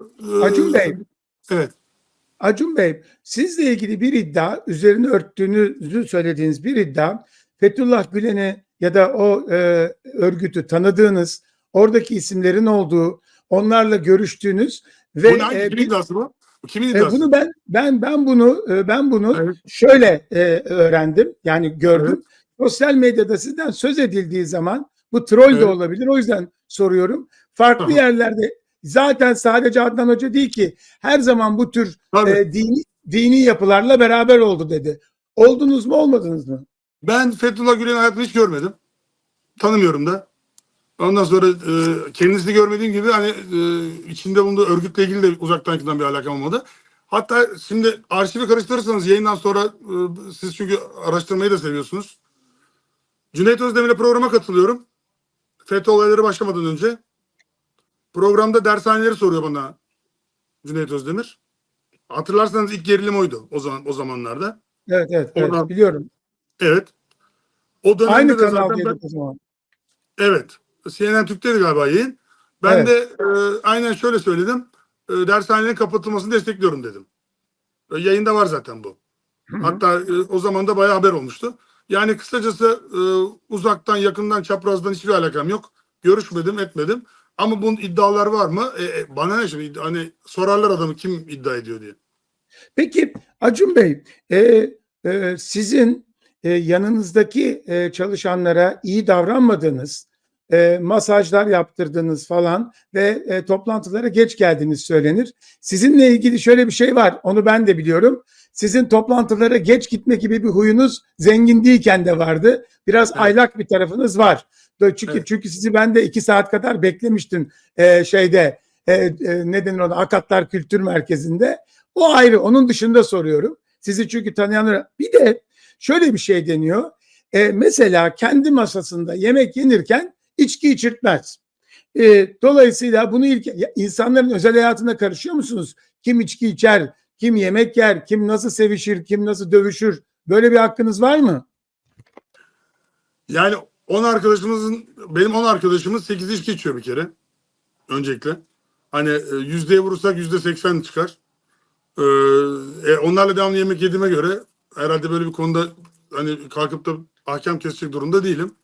Ee, Acun Bey, Evet. Acun Bey, sizle ilgili bir iddia, üzerine örttüğünüzü söylediğiniz bir iddia, Fethullah Gülen'i ya da o e, örgütü tanıdığınız, oradaki isimlerin olduğu, onlarla görüştüğünüz ve bu hangi- e, kimin iddiası bu? Kimin e, iddiası? bunu ben ben ben bunu e, ben bunu Evet. şöyle e, öğrendim. Yani gördüm. Evet. Sosyal medyada sizden söz edildiği zaman bu troll de Evet. olabilir. O yüzden soruyorum. Farklı Aha. yerlerde zaten sadece Adnan Hoca değil ki her zaman bu tür Tabii. e, dini dini yapılarla beraber oldu dedi. Oldunuz mu olmadınız mı? Ben Fethullah Gülen'i hayatımda hiç görmedim. Tanımıyorum da. Ondan sonra e, kendisini görmediğim gibi hani e, içinde bulunduğu örgütle ilgili de uzaktan bir alakam olmadı. Hatta şimdi arşivi karıştırırsanız yayından sonra e, siz çünkü araştırmayı da seviyorsunuz. Cüneyt Özdemir'le programa katılıyorum. FETÖ olayları başlamadan önce. Programda dershaneleri soruyor bana Cüneyt Özdemir. Hatırlarsanız ilk gerilim oydu o zaman o zamanlarda. Evet evet, evet Oradan- biliyorum. Evet. O dönemde Aynı de zaten ben- o zaman. Evet. CNN Türk'teydi galiba yayın. Ben Evet. de e, aynen şöyle söyledim. E, dershanenin kapatılmasını destekliyorum dedim. E, yayında var zaten bu. Hı hı. Hatta e, o zaman da bayağı haber olmuştu. Yani kısacası e, uzaktan, yakından, çaprazdan hiçbir alakam yok. Görüşmedim, etmedim. Ama bunun iddialar var mı? E, e, bana ne şimdi? Hani sorarlar adamı kim iddia ediyor diye. Peki Acun Bey, e, e, sizin e, yanınızdaki e, çalışanlara iyi davranmadığınız, e, masajlar yaptırdığınız falan ve e, toplantılara geç geldiğiniz söylenir. Sizinle ilgili şöyle bir şey var, onu ben de biliyorum. Sizin toplantılara geç gitme gibi bir huyunuz zengin değilken de vardı. Biraz Evet. aylak bir tarafınız var. Çünkü Evet. çünkü sizi ben de iki saat kadar beklemiştim e, şeyde e, e, ne denir ona Akatlar Kültür Merkezi'nde. O ayrı. Onun dışında soruyorum. Sizi çünkü tanıyanlar. Bir de şöyle bir şey deniyor. E, mesela kendi masasında yemek yenirken içki içirtmez. E, dolayısıyla bunu ilk insanların özel hayatına karışıyor musunuz? Kim içki içer, kim yemek yer, kim nasıl sevişir, kim nasıl dövüşür? Böyle bir hakkınız var mı? Yani 10 arkadaşımızın benim 10 arkadaşımın 8 içki içiyor bir kere. Öncelikle. Hani e, yüzdeye vurursak yüzde 80 çıkar. Ee, onlarla devamlı yemek yediğime göre herhalde böyle bir konuda hani kalkıp da hakem kesecek durumda değilim.